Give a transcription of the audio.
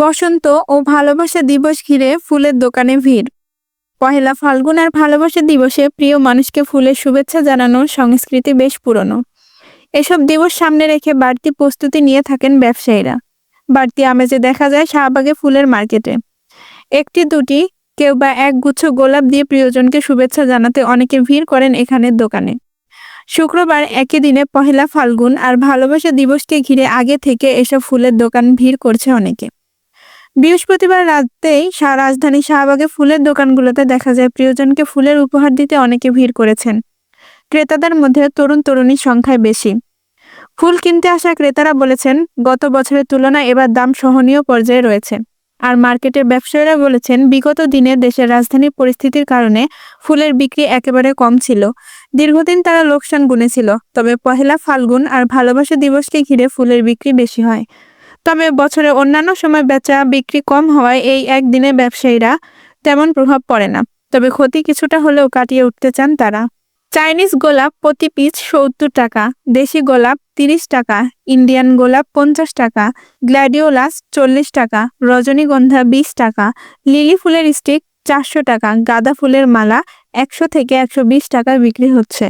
বসন্ত ও ভালোবাসা দিবস ঘিরে ফুলের দোকানে ভিড়। পহেলা ফাল্গুন আর ভালোবাসা দিবসে প্রিয় মানুষকে ফুলের শুভেচ্ছা জানানোর সংস্কৃতি বেশ পুরনো। এসব দিবস সামনে রেখে বাড়তি প্রস্তুতি নিয়ে থাকেন ব্যবসায়ীরা। বাড়তি আমেজে দেখা যায় শাহবাগে ফুলের মার্কেটে। একটি দুটি, কেউ বা এক গুচ্ছ গোলাপ দিয়ে প্রিয়জনকে শুভেচ্ছা জানাতে অনেকে ভিড় করেন এখানের দোকানে। শুক্রবার একই দিনে পহেলা ফাল্গুন আর ভালোবাসা দিবসকে ঘিরে আগে থেকে এসব ফুলের দোকান ভিড় করছে অনেকে। বৃহস্পতিবার রাতেই রাজধানী শাহবাগে ফুলের দোকানগুলোতে দেখা যায় প্রিয়জনকে ফুলের উপহার দিতে অনেকে ভিড় করেছেন। ক্রেতাদের মধ্যে তরুণ তরুণীর সংখ্যায় বেশি। ফুল কিনতে আসা ক্রেতারা বলেছেন, গত বছরের তুলনায় এবার দাম সহনীয় পর্যায়ে রয়েছে। আর মার্কেটের ব্যবসায়ীরা বলেছেন, বিগত দিনে দেশের রাজধানীর পরিস্থিতির কারণে ফুলের বিক্রি একেবারে কম ছিল। দীর্ঘদিন তারা লোকসান গুনেছিল। তবে পহেলা ফাল্গুন আর ভালোবাসা দিবসকে ঘিরে ফুলের বিক্রি বেশি হয়। তবে বছরের অন্যান্য সময় বেচা বিক্রি কম হওয়ায় এই একদিনে ব্যবসায়ীরা তেমন প্রভাব পড়ে না। তবে ক্ষতি কিছুটা হলেও কাটিয়ে উঠতে চান তারা। চাইনিজ গোলাপ প্রতি পিস সত্তর টাকা, দেশি গোলাপ তিরিশ টাকা, ইন্ডিয়ান গোলাপ পঞ্চাশ টাকা গ্ল্যাডিওলাস চল্লিশ টাকা, রজনীগন্ধা বিশ টাকা, লিলি ফুলের স্টিক চারশো টাকা, গাঁদা ফুলের মালা একশো থেকে একশো বিশ টাকায় বিক্রি হচ্ছে।